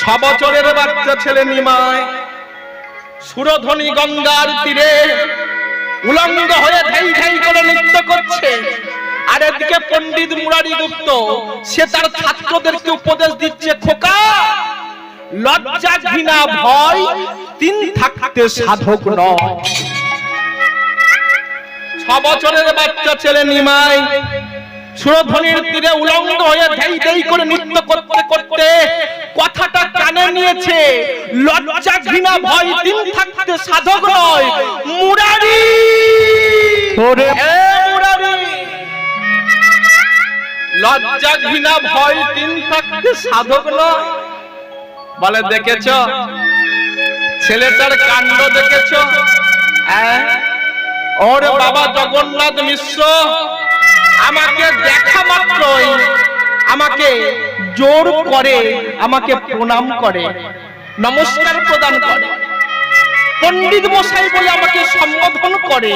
ছ বছরের বাচ্চা ছেলে নিমায়। সুরধ্বনি গঙ্গার তীরে উলঙ্গ হয়ে ধাই ধাই করে নৃত্য করছে। আর এদিকে পণ্ডিত মুরারি গুপ্ত, সে তার ছাত্রদেরকে উপদেশ দিচ্ছে, খোকা, লজ্জা ঘৃণা ভয় তিন থাকতে সাধক নয়। ছ বছরের বাচ্চা ছেলে নিমাই সুরধ্বনির তীরে উলঙ্গ হয়ে ধাই ধাই করে নৃত্য করতে করতে কথাটা কানে নিয়েছে লজ্জা ঘৃণা ভয় তিন থাকতে সাধক নয় মুরারি। ওরে মুরারি। লজ্জা ঘৃণা ভয় তিন থাকতে সাধক নয়। বলে দেখেছ? ছেলেটার কাণ্ড দেখেছ? ওর বাবা জগন্নাথ মিশ্র আমাকে দেখা মাত্রই আমাকে জোর করে, আমাকে প্রণাম করে, নমস্কার প্রদান করে। পণ্ডিত মশাই বলে আমাকে সম্বোধন করে,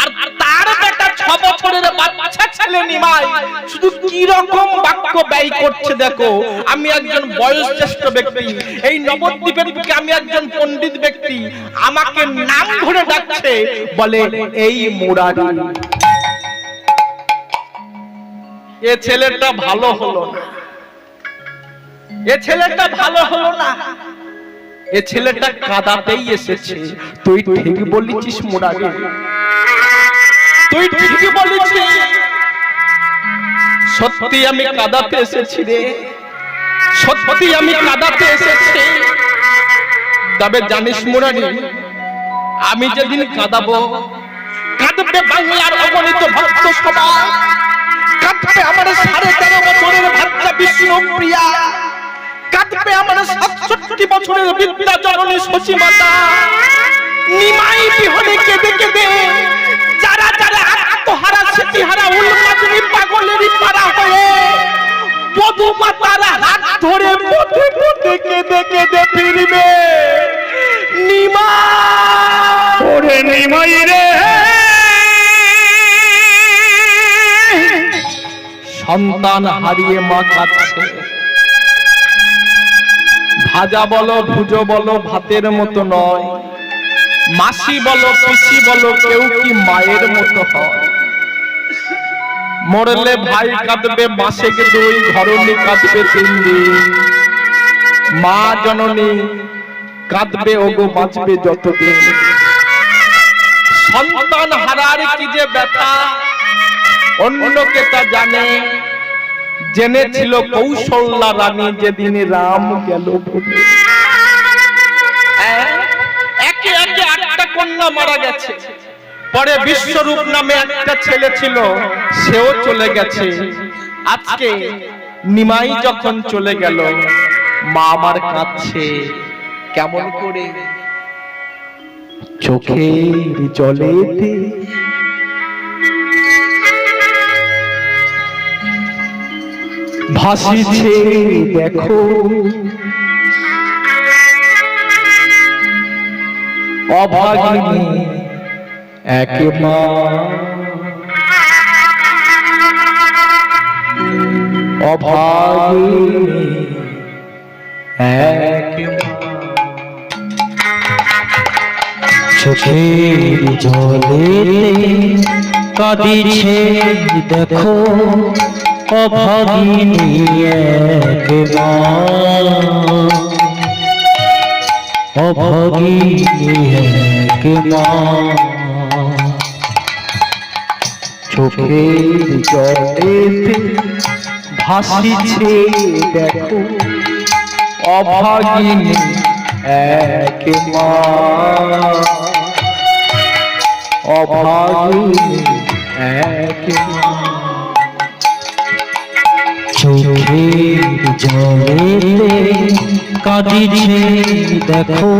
আর তার বেটা ছ বছরের বাচ্চা ছেলে নিমাই শুধু কি রকম বাক্য ব্যয় করছে দেখো, আমি একজন বয়োজ্যেষ্ঠ ব্যক্তি, এই নবদ্বীপের দিকে আমি একজন পণ্ডিত ব্যক্তি, আমাকে নাম ধরে ডাকছে, বলে, এই মুরারি। এ ছেলেটা ভালো হলো না। এ ছেলেটা ভালো হলো না। এ ছেলেটা কাদাতেই এসেছে। তুই ঠিক বলেছিস মুরারি। তুই ঠিক বলেছিস। সত্যি আমি কাদাতে এসেছি রে। সত্যি আমি কাদাতে এসেছি। তবে জানিস মুরারি, আমি যেদিন কাঁদাবো, কাঁদবে বাংলার অগণিত ভক্ত সবাই। কাঁদবে আমার সাড়ে তেরো বছরের বাচ্চা বিষ্ণু প্রিয়া। কাঁদবে আমার সাতষট্টি বছরের বিদ্যা জননী শশী মাতা নিমাই বিহনে কেঁদে কেঁদে যারা যারা আত্মহারা স্মৃতিহারা উন্মাদিনী পাগলেরই পারা হয়ে বধু মাতার হাত ধরে পথে পথে কেঁদে কেঁদে ফিরবে। নিমা ওরে নিমাই রে। সন্তান হারিয়ে মা কাঁদছে ভাজা বলো, ভুজো বলো, ভাতের মতো নয়। মাসি বলো, পিসি বলো, কেউ কি মায়ের মতো হয়? মরলে ভাই কাঁদবে, মাসে দুই ঘরনি কাঁদবে তিন দিন। মা জননী কাঁদবে, ওগো বাঁচবে যতদিন। সন্তান হারার কি যে ব্যথা, অন্যকে তা জানে। জেনেছিল কৌশল্যা রানী যেদিন রাম গেল? একে একে আটটা কন্যা মারা গেছে। পরে বিশ্বরূপ নামে একটা ছেলে ছিল সেও চলে গেছে। আজকে নিমাই যখন চলে গেল মা আমার কাছে কেমন করে? চোখের জলেতে ভাসিছে দেখো। অভাগিনী এক মা অভাগিনী। এক চোখের জলে কাঁদিছে দেখো। অভাগিনী এক মা অভাগিনী এক মা চোখের জলেতে ভাসিছে দেখো অভাগিনী এক মা অভাগিনী এক মা চোখের জলেতে কাঁদিছে দেখো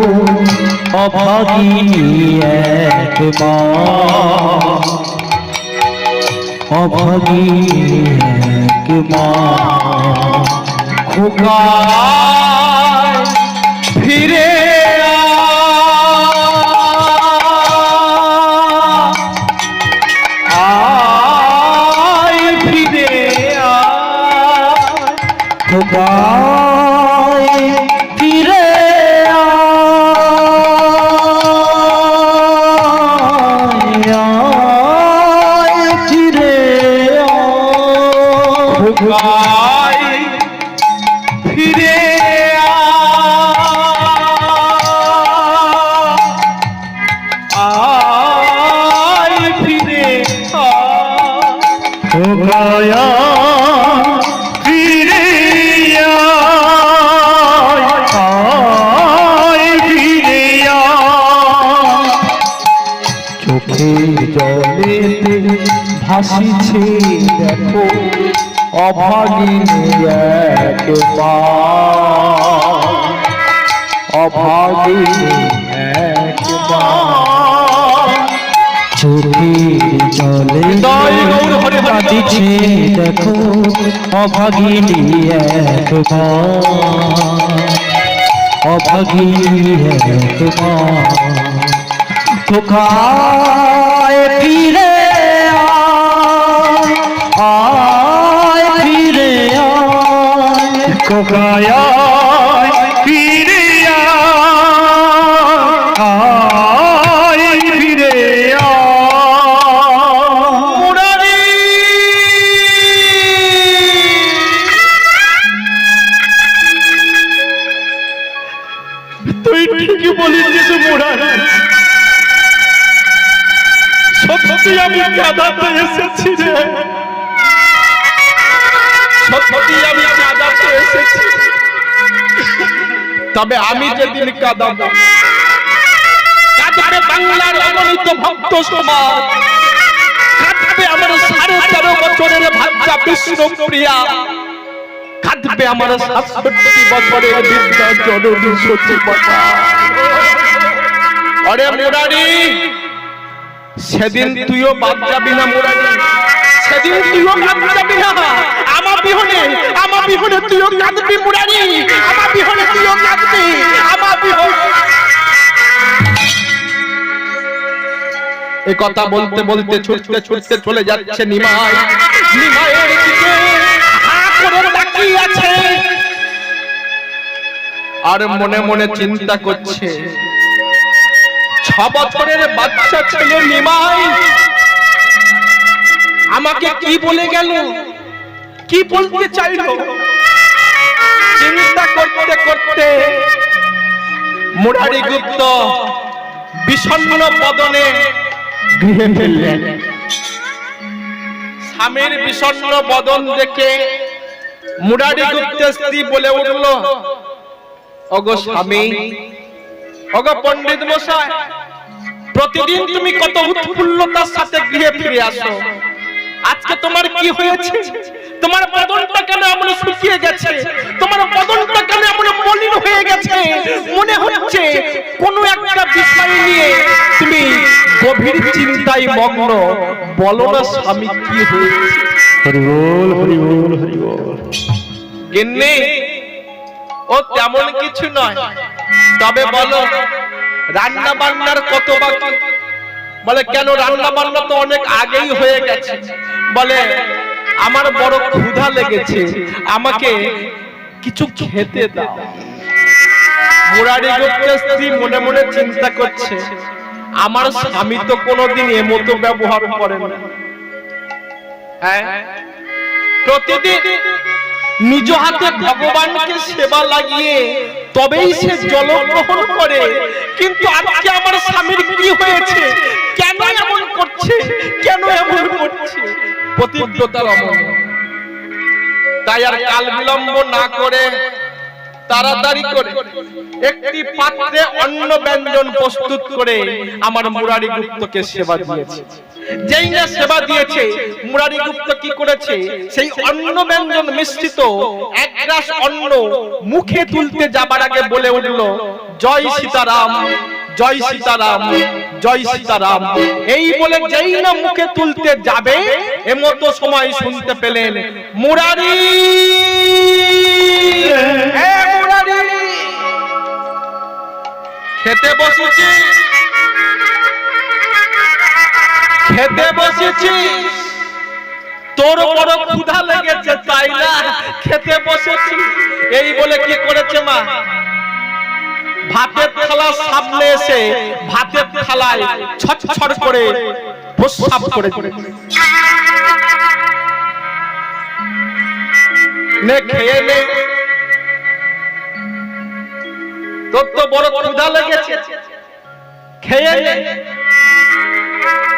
অভাগিনী এক মা। অভাগিনী এক মা। খোকা খোকায় ফিরে ফিরে ভাসিছে দেখো, অভাগিনী এক মা অভাগিনী এক মা চোখের জলে কাঁদিছে দেখো, অভাগিনী এক অভাগিনী এক মা ফিরে আয়, ফিরে আয়? কোকায় ফিরে আয়, আয় ফিরে মুরারি। তুই ঠিকই বলেছিস মুরারি। সত্যি আমি কাদাতে এসেছি রে। এসেছি। তবে আমি যেদিন কাদাবো বাংলার অগণিত ভক্ত সমাজ। আমার সাড়ে তেরো বছরের আমার সাতষট্টি বছরের বিদ্যা জননী অরে মুরারি, সেদিন তুইও বাদ যাবি না মুরারি। সেদিন তুইও বাদ যাবি না। বিহনে, আমার বিহনে কাঁদবি মুরারি, আমার বিহনে কাঁদবি, আমার বিহনে। এ কথা বলতে বলতে ছুটতে ছুটতে চলে যাচ্ছে নিমাই। নিমাইয়ের দিকে হা করে তাকিয়ে আছে। আর মনে মনে চিন্তা করছে, ছ বছরের বাচ্চা ছেলে নিমাই, আমাকে কি বলে গেল? কি বলতে চাইলো? চিন্তা করতে করতে মুরারি গুপ্ত বিষণ্ণ বদনে গৃহে ফেললেন স্বামীর বিষণ্ণ বদন দেখে মুরারি গুপ্তের স্ত্রী বলে উঠল অগো স্বামী অগো পণ্ডিত মশাই, প্রতিদিন তুমি কত উৎফুল্লতার সাথে গৃহে ফিরে আসো। আজকে তোমার কি হয়েছে? তোমার বদনটা কেন এমন শুকিয়ে গেছে? তোমার বদনটা কেন এমন মলিন হয়ে গেছে? মনে হচ্ছে কোন একটা বিষয় নিয়ে তুমি গভীর চিন্তায় মগ্ন। বলো না স্বামী কি হয়েছে? হরি বল হরি বল হরি বল গিন্নি ও তেমন কিছু নয়। তবে বলো রান্না বান্নার কত বাকি? বলে, কেন রান্না বান্না তো অনেক আগেই হয়ে গেছে? বলে, আমার বড় ক্ষুধা লেগেছে, আমাকে কিছু খেতে দাও। হ্যাঁ? প্রতিদিন নিজ হাতে ভগবানকে সেবা লাগিয়ে তবেই সে জল জলগ্রহণ করে। কিন্তু আজকে আমার স্বামীর কি হয়েছে? কেন এমন করছে? কেন এমন করছে? প্রতিজ্ঞতার অমল তাই আর কাল বিলম্ব না করে তাড়াতাড়ি করে। একটি পাত্রে অন্ন ব্যঞ্জন প্রস্তুত করে আমার মুরারি গুপ্তকে সেবা দিয়েছে। যেই না সেবা দিয়েছে, মুরারি গুপ্ত কি করেছে? সেই অন্ন ব্যঞ্জন মিশ্রিত এক গ্লাস অন্ন মুখে তুলতে যাবার আগে বলে উঠল, জয় সীতারাম জয় সীতারাম জয় সীতারাম। এই বলে যেই না মুখে তুলতে যাবে, এমতো সময় শুনতে পেলেন মুরারি। খেতে বসেছি। খেতে বসেছি। তোর বড় ক্ষুধা লেগেছে তাই না খেতে বসেছি। এই বলে কি করেছে মা? ভাতের থালার সামনে এসে, ভাতের থালায় ছটছট করে প্রস্রাব করে খেয়ে নে। তোর তো বড় ক্ষুধা লেগেছে। খেয়ে নে।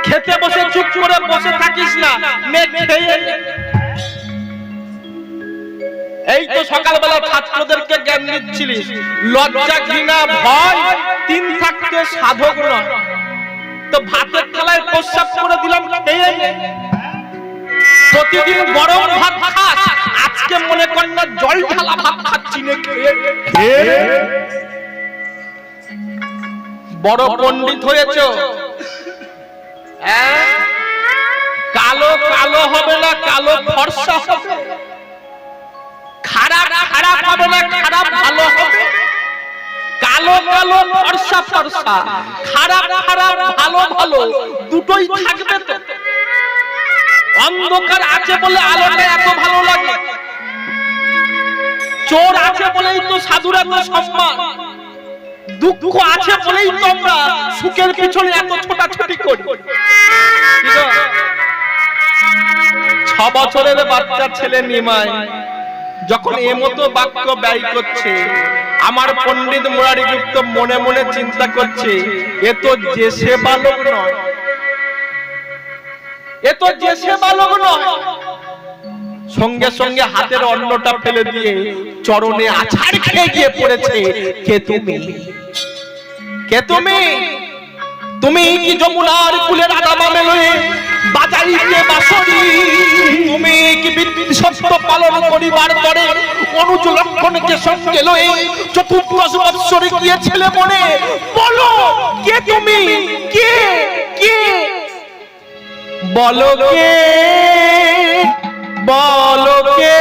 খেতে বসে চুপ করে বসে থাকিস না। নে খেয়ে। এই তো সকালবেলা ছাত্রদেরকে জ্ঞান দিচ্ছিলিস লজ্জা, ঘৃণা, ভয়, তিন থাকতে সাধক নয়। তো ভাতের থালায় প্রস্রাব করে দিলাম, খেয়ে নে। প্রতিদিন গরম ভাত খাস। আজকে মনে কর না জল ঢালা ভাত খাচ্ছি নে, খেয়ে। বড় পণ্ডিত হয়েছ। হ্যাঁ? কালো কালো হবে না কালো ফর্সা হবে। খারাপ খারাপ হবে না খারাপ ভালো হবে। কালো কালো ফর্সা ফর্সা খারাপ খারাপ ভালো ভালো দুটোই থাকবে তো। অন্ধকার আছে বলে আলোটা এত ভালো লাগে। চোর আছে বলেই তো সাধুরা তো সম্মান। দুঃখ আছে বলেই তো আমরা সুখের পিছনে এত ছোটাছুটি করি। ছ বছরের বাচ্চা ছেলে নিমাই, যখন এমতো বাক্য ব্যয় করছে, আমার পণ্ডিত মুরারি গুপ্ত মনে মনে চিন্তা করছে, এ তো যে সে বালক নয়। এ তো যে সে বালক নয়। সঙ্গে সঙ্গে হাতের অন্নটা ফেলে দিয়ে চরণে আছাড় খেয়ে গিয়ে পড়েছে, কে তুমি? কে তুমি? তুমি কি যমুনার কুলে রাধা মামে লয়ে বাজাইতে বাসরি তুমি কি বিদ্যুৎ সত্য পালন করিবার পরে অনুজ লক্ষণকে সঙ্গে লয়ে চতুর্দশ বৎসরে গিয়েছিলে মনে? বলো, কে তুমি? কে? কে? বলো কে? বলো কে?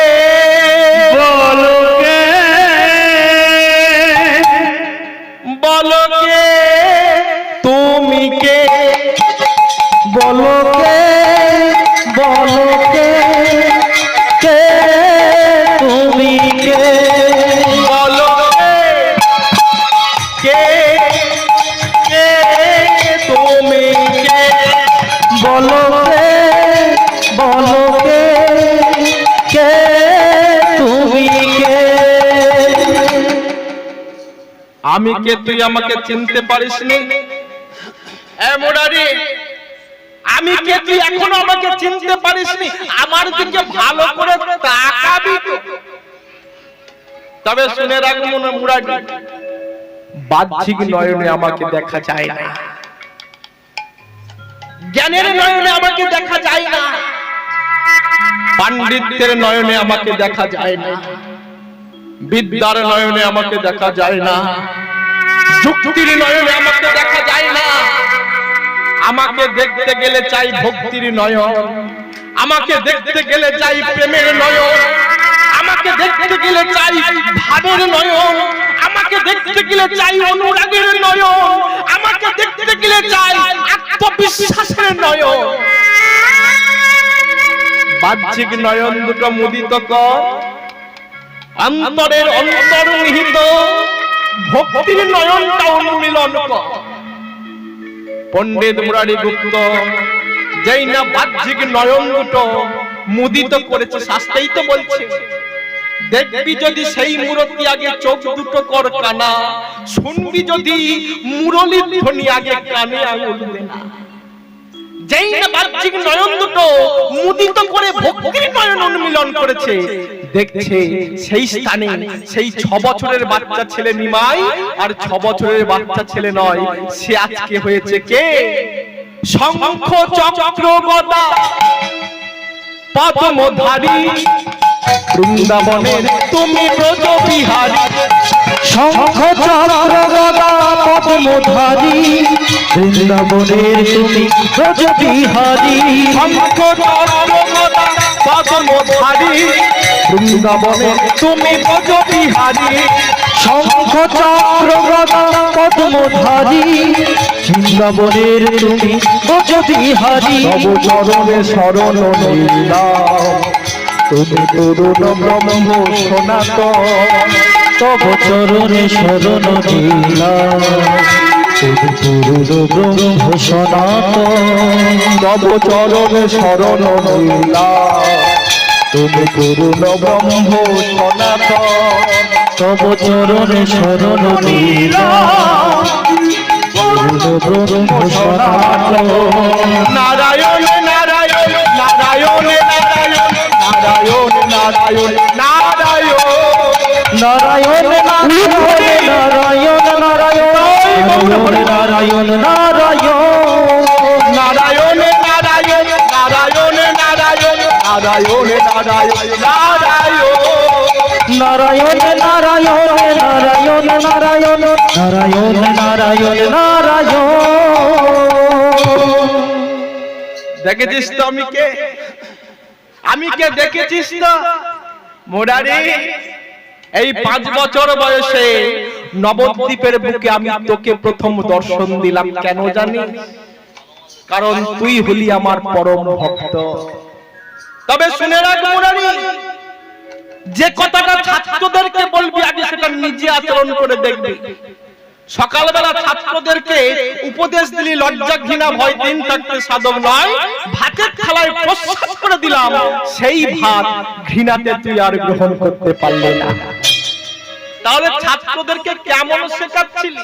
আমি কে তুই আমাকে চিনতে পারিস নি এ মুরারি আমি কে তুই এখনও আমাকে চিনতে পারিস নি আমার দিকে ভালো করে তাকাবি তো তবে শুনে রাখব মনে মুরারি বাহ্যিক নয়নে আমাকে দেখা যায় না। জ্ঞানের নয়নে আমাকে দেখা যায় না। পাণ্ডিত্যের নয়নে আমাকে দেখা যায় না। বিদ্যার নয়নে আমাকে দেখা যায় না। যুক্তির নয়নে আমাকে দেখা যায় না। আমাকে দেখতে গেলে চাই ভক্তির নয়ন। আমাকে দেখতে গেলে চাই প্রেমের নয়ন। আমাকে দেখতে গেলে চাই ভাবের নয়ন। আমাকে দেখতে গেলে চাই অনুরাগের নয়ন। আমাকে দেখতে গেলে চাই আত্মবিশ্বাসের নয়ন। বাহ্যিক নয়ন দুটো মুদিত কর। অন্তরের অন্তর্নিহিত। ভক্তির নয়নটা উন্মিলন পণ্ডিত মুরারি গুপ্ত, যেই না বাহ্যিক নয়ন দুটো মুদিত করেছে শাস্তেই তো বলছে। দেখবি যদি সেই মূরতি আগে চোখ দুটো কর কানা, শুনবি যদি মুরলির ধ্বনি আগে কানে আঙুল যেই না বাহ্যিক নয়ন দুটো মুদিত করে ভক্তির নয়ন উন্মিলন করেছে দেখছে সেই স্থানে, সেই ছ বছরের বাচ্চা ছেলে নিমাই আর ছ বছরের বাচ্চা ছেলে নয়, সে আজকে হয়েছে কে? শঙ্খ চক্র গদা পদ্মধারী, বৃন্দাবনের তুমি ব্রজ বিহারী শঙ্খ চক্র গদা পদ্মধারী, বৃন্দাবনের তুমি শঙ্খ চক্র পদ্মধারী বৃন্দাবনের তুমি ব্রজ বিহারী শঙ্খ চক্র গদা পদ্মধারী বৃন্দাবনের তুমি ব্রজ বিহারী। তব চরণে শরণ তুমি তরুণ ব্রহ্ম সনাতন। তব চরণে শরণ দিলাম তুমি পুরুষ ব্রহ্ম সনাতন। তব চরণে শরণ লীলা। তুমি করুণ ব্রহ্ম সনাতন। তব চরণে শরণ নারায়ণ নারায়ণ নারায়ণ নারায়ণ। নারায়ণ নারায়ণ নারায়ণ। নারায়ণ নারায়ণ নারায়ণ নারায়ণ। নারায়ণ নারায়ণ নারায়ণ। নারায়ণ নারায়ণ নারায়ণ নারায়ণ নারায়ণ নারায়ণ নারায়ণ। নারায়ণ দেখেছিস তো আমি কে? আমি কে দেখেছিস তো? মোরারি এই পাঁচ বছর বয়সে নবদ্বীপের বুকে আমি তোকে প্রথম দর্শন দিলাম কেন জানি কারণ তুই হলি আমার পরম ভক্ত। তবে শুনে রাখ মোরারি, যে কথাটা ছাত্রদেরকে বলবি আগে সেটা নিজে আচরণ করে দেখবি। সকালবেলা ছাত্রদেরকে উপদেশ দিলি, লজ্জা, ঘৃণা, ভয় দিন থাকতে সাধক নয়, ভাতের খেলায় প্রস্তাব করে দিলাম, সেই ভাত ঘৃণাতে তুই আর গ্রহণ করতে পারলি না। তাহলে ছাত্রদেরকে কেমন শেখাচ্ছিলি?